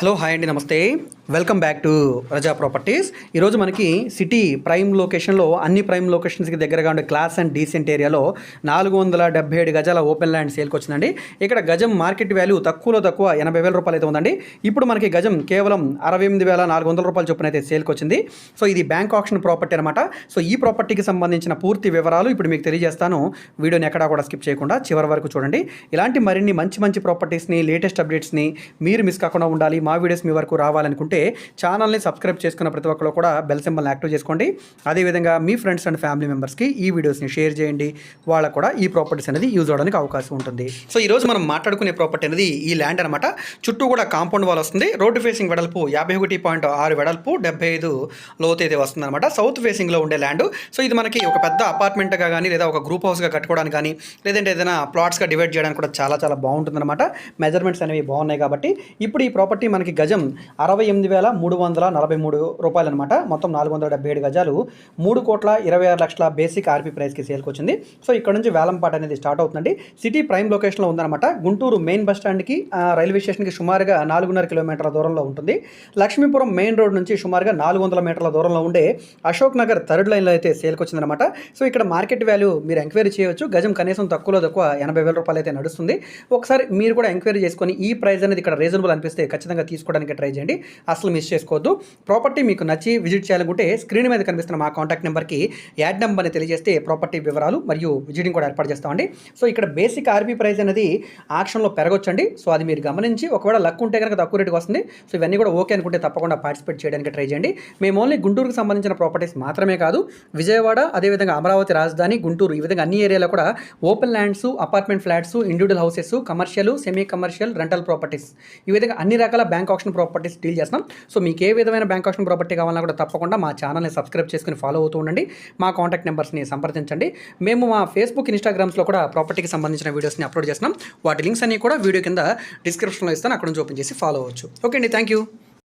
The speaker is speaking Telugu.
హలో హాయ్ అండి నమస్తే. Welcome back to Raza properties ఈరోజు మనకి సిటీ ప్రైమ్ లొకేషన్లో అన్ని ప్రైమ్ లొకేషన్స్కి దగ్గరగా ఉండే క్లాస్ అండ్ డీసెంట్ ఏరియాలో నాలుగు వందల డెబ్బై ఏడు గజాల ఓపెన్ ల్యాండ్ సేల్కి వచ్చిందండి. ఇక్కడ గజం మార్కెట్ వాల్యూ తక్కువలో తక్కువ ఎనభై వేల రూపాయలు అయితే ఉందండి. ఇప్పుడు మనకి గజం కేవలం అరవై ఎనిమిది వేల నాలుగు వందల రూపాయల చొప్పున అయితే సేల్కి వచ్చింది. సో ఇది బ్యాంక్ ఆప్షన్ ప్రాపర్టీ అనమాట సో ఈ ప్రాపర్టీకి సంబంధించిన పూర్తి వివరాలు ఇప్పుడు మీకు తెలియజేస్తాను. వీడియోని ఎక్కడా కూడా స్కిప్ చేయకుండా చివరి వరకు చూడండి. ఇలాంటి మరిన్ని మంచి మంచి ప్రాపర్టీస్ని లేటెస్ట్ అప్డేట్స్ని మీరు మిస్ కాకుండా ఉండాలి. మా వీడియోస్ మీ వరకు రావాలనుకుంటే ఛానల్ని సబ్స్క్రైబ్ చేసుకున్న ప్రతి ఒక్కరు కూడా బెల్ సింబల్ని యాక్టివ్ చేసుకోండి. అదేవిధంగా మీ ఫ్రెండ్స్ అండ్ ఫ్యామిలీ మెంబర్స్కి ఈ వీడియోస్ని షేర్ చేయండి. వాళ్ళకు కూడా ఈ ప్రాపర్టీస్ అనేది యూజ్ అవడానికి అవకాశం ఉంటుంది. సో ఈరోజు మనం మాట్లాడుకునే ప్రాపర్టీ అనేది ఈ ల్యాండ్ అనమాట చుట్టూ కూడా కాంపౌండ్ వాల్ వస్తుంది. రోడ్డు ఫేసింగ్ వెడల్పు యాభై ఒకటి పాయింట్ ఆరు వెడల్పు డెబ్బై ఐదు లోతు అయితే వస్తుంది అనమాట సౌత్ ఫేసింగ్లో ఉండే ల్యాండ్ సో ఇది మనకి ఒక పెద్ద అపార్ట్మెంట్గా కానీ లేదా ఒక గ్రూప్ హౌస్గా కట్టుకోవడానికి కానీ లేదంటే ఏదైనా ప్లాట్స్గా డివైడ్ చేయడానికి కూడా చాలా చాలా బాగుంటుంది అనమాట మెజర్మెంట్స్ అనేవి బాగున్నాయి కాబట్టి ఇప్పుడు ఈ ప్రాపర్టీ మనకి గజం అరవై ఎనిమిది వేల మూడు వందల నలభై మూడు రూపాయలు అనమాట మొత్తం నాలుగు వందల డెబ్బై ఏడు గజాలు. మూడు కోట్ల ఇరవై ఆరు లక్షల బేసిక్ ఆర్పీ ప్రైస్కి సేల్కి వచ్చింది. సో ఇక్కడ నుంచి వేలంపాట అనేది స్టార్ట్ అవుతుందండి. సిటీ ప్రైమ్ లొకేషన్లో ఉందన్నమాట. గుంటూరు మెయిన్ బస్ స్టాండ్కి రైల్వే స్టేషన్కి సుమారుగా నాలుగున్నర కిలోమీటర్ల దూరంలో ఉంటుంది. లక్ష్మీపురం మెయిన్ రోడ్ నుంచి సుమారుగా నాలుగు వందల మీటర్ల దూరంలో ఉండే అశోక్ నగర్ థర్డ్ లైన్లో అయితే సేల్కి వచ్చిందనమాట సో ఇక్కడ మార్కెట్ వాల్యూ మీరు ఎంక్వైరీ చేయొచ్చు. గజం కనీసం తక్కువలో తక్కువ ఎనభై వేల రూపాయలు అయితే నడుస్తుంది. ఒకసారి మీరు కూడా ఎంక్వైరీ చేసుకొని ఈ ప్రైస్ అనేది ఇక్కడ రీజనబుల్ అనిపిస్తే ఖచ్చితంగా తీసుకోవడానికి ట్రై చేయండి. అసలు మిస్ చేసుకోవద్దు. ప్రాపర్టీ మీకు నచ్చి విజిట్ చేయాలనుకుంటే స్క్రీన్ మీద కనిపిస్తున్న మా కాంటాక్ట్ నెంబర్కి యాడ్ నెంబర్ని తెలియజేస్తే ప్రాపర్టీ వివరాలు మరియు విజిటింగ్ కూడా ఏర్పాటు చేస్తామండి. సో ఇక్కడ బేసిక్ ఆర్బీ ప్రైస్ అనేది ఆక్షన్లో పెరగొచ్చండి. సో అది మీరు గమనించి ఒకవేళ లక్ ఉంటే కనుక తక్కువ రేటుకి వస్తుంది. సో ఇవన్నీ కూడా ఓకే అనుకుంటే తప్పకుండా పార్టిసిపేట్ చేయడానికి ట్రై చేయండి. మేము ఓన్లీ గుంటూరుకు సంబంధించిన ప్రాపర్టీస్ మాత్రమే కాదు విజయవాడ అదేవిధంగా అమరావతి రాజధాని గుంటూరు ఈ విధంగా అన్ని ఏరియాలో కూడా open lands apartment flats individual houses commercial semi commercial rental properties ఈ విధంగా అన్ని రకాల బ్యాంక్ ఆప్షన్ ప్రాపర్టీస్ డీల్ చేస్తాం సో మీకు ఏ విధమైన బ్యాంక్ ఆప్షన్ ప్రాపర్టీ కావాలన్నా కూడా తప్పకుండా మా ఛానల్ని సబ్స్క్రైబ్ చేసుకుని ఫాలో అవుతూ ఉండండి. మా కాంటాక్ట్ నెంబర్స్ని సంప్రదించండి. మేము మా ఫేస్బుక్ ఇన్స్టాగ్రామ్స్లో కూడా ప్రాపర్టీకి సంబంధించిన వీడియోస్ని అప్లోడ్ చేస్తున్నాం. వాటి లింక్స్ అన్ని కూడా వీడియో కింద డిస్క్రిప్షన్లో ఇస్తాను. అక్కడ నుంచి ఓపెన్ చేసి ఫాలో అవ్వచ్చు. ఓకే అండి. Thank you.